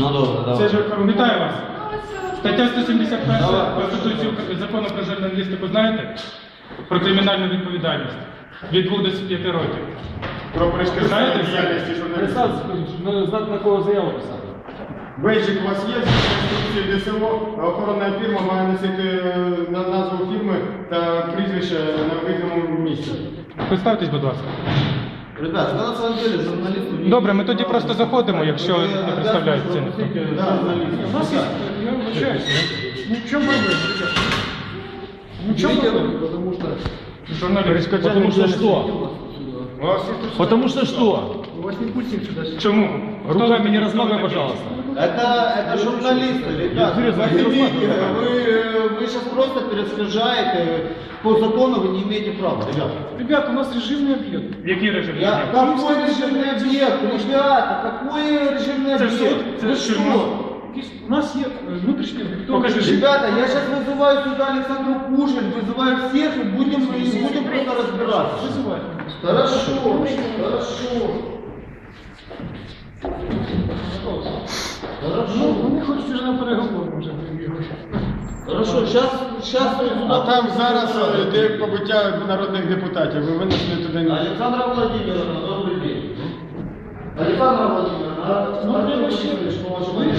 Ну добре, Це давай. ж вітаю вас. Стаття 171 Конституції України- закону про журналістику знаєте? Про кримінальну відповідальність. Від 2 до 5 років. Про перешкоджання Знаєте, діяльності журналістів. Представте, ну, знати на кого заяву писати. Бейджик у вас є з інструкції ДСО. Охоронна фірма має носити е, на назву фірми та прізвище на видному місці. Представтесь, будь ласка. Ребят, вы на самом деле журналисты... Добре, ми тоді просто заходимо, якщо не представляється ніхто. Да, У нас есть, я вибачаюсь. Ну в чем проблема, ребят? Ну в чем проблема? Потому что... Журналіст. Потому что что? У вас є тут Потому что что? Мы вас не пустим сюда. Чому? Руками не размахивай, пожалуйста. Это, это журналисты, ребят. Интересно, Вы, вы, сейчас просто перескажаете. По закону вы не имеете права, ребят. Ребят, у нас режимный объект. Який режим? Я, какой режимный объект, ребята, какой режимный объект? суд, это Вы что? Есть- У нас есть э, внутренний объект. Покажи. Ребята, я сейчас вызываю сюда Александру Пушин, вызываю всех и будем, и будем просто разбираться. Вызывай. Хорошо, хорошо. Ну, вони хочуть вже на переговори вже прибігли. Хорошо, сейчас, сейчас А там зараз е, йде побиття народних депутатів. Ви винесли туди на Александра Владимировна, добрый день. Александра Владимировна, Ну, а треба вы ще. слышали, что ваше Ви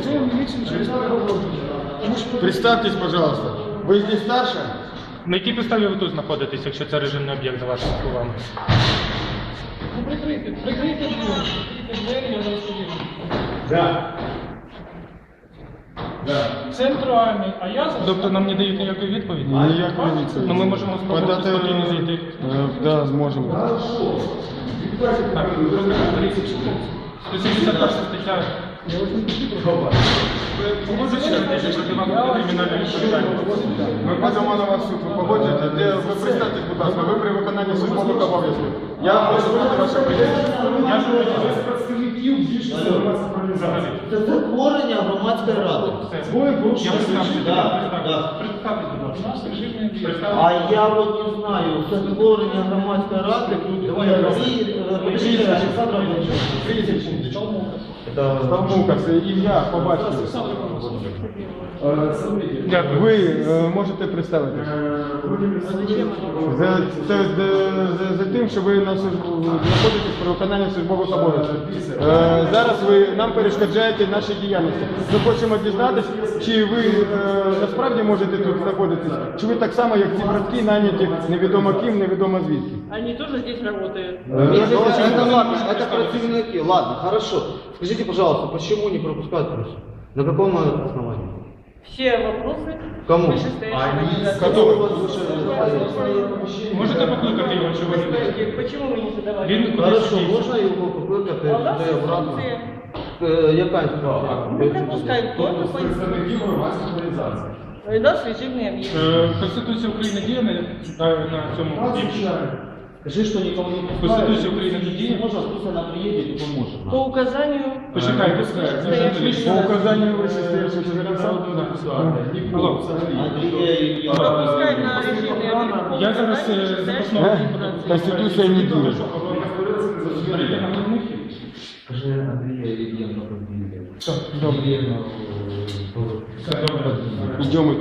вже міліцію через переговори. Тому що Представтесь, пожалуйста. Ви здесь старша? На якій підставі ви тут знаходитесь, якщо це режимний об'єкт, за вашими словами? Ну, прикрийте, прикрийте двері. Прикрийте двері, я зараз подивлюсь. Да. Да. Армії, а я зараз... Тобто нам не дають ніякої відповіді? Ніякої відповіді. Ну ми можемо спробувати Подати, спокійно зайти. е, Да, зможемо. Так, 171 стаття. Ви погоджуєтеся, що проти вас буде кримінальна відповідальність? Ми подамо на вас в суд, ви погоджуєте? Де ви представтесь, будь ласка, ви при виконанні службових обов'язків. Я можу Це створення громадської ради. Я будь ласка. Представтесь. А я вот не знаю, це створення громадської ради. Давай, Олександр Олександрович, Ставмука, це ім'я, по батькові. Ви е, можете представитись? За, це, за, за, за тим, що ви на службу- знаходитесь при виконанні службових обов'язків. Е, зараз ви нам перешкоджаєте нашій діяльності. Ми хочемо дізнатися, чи ви е, насправді можете тут знаходитись, чи ви так само, як ці братки, наняті невідомо ким, невідомо звідки. Они тоже здесь работают. Е, Если ну, это, це- ладно, это противники. Ладно, хорошо. Скажите, пожалуйста, почему не пропускают просьбу? На каком основании? Все вопросы Кому? вышестоящего кандидата. Кто у вас выше? Можете покликати його, чи ви не Скажите, почему вы не задавали? Він кудись Хорошо, дівся. можно его покликати А у нас туди обратно? инструкция. Е, Яка інструкція? Мы пропускаем только по инструкции. И у нас режимный объект. Е, Конституція України діє на, на, на цьому дівчині? Скажи, что никому не пускают. Конституція України не діє? Может, пусть она приедет и поможет. По указанию Почекайте, вышестоящего По указанню вищестоящого керівника. Алло. Андрія Ильина. пропускаем на режимный объект. Я зараз е, запасного Конституція не діє. Скажи Андрія Ильина. Все, добре. Все добре. Йдемо.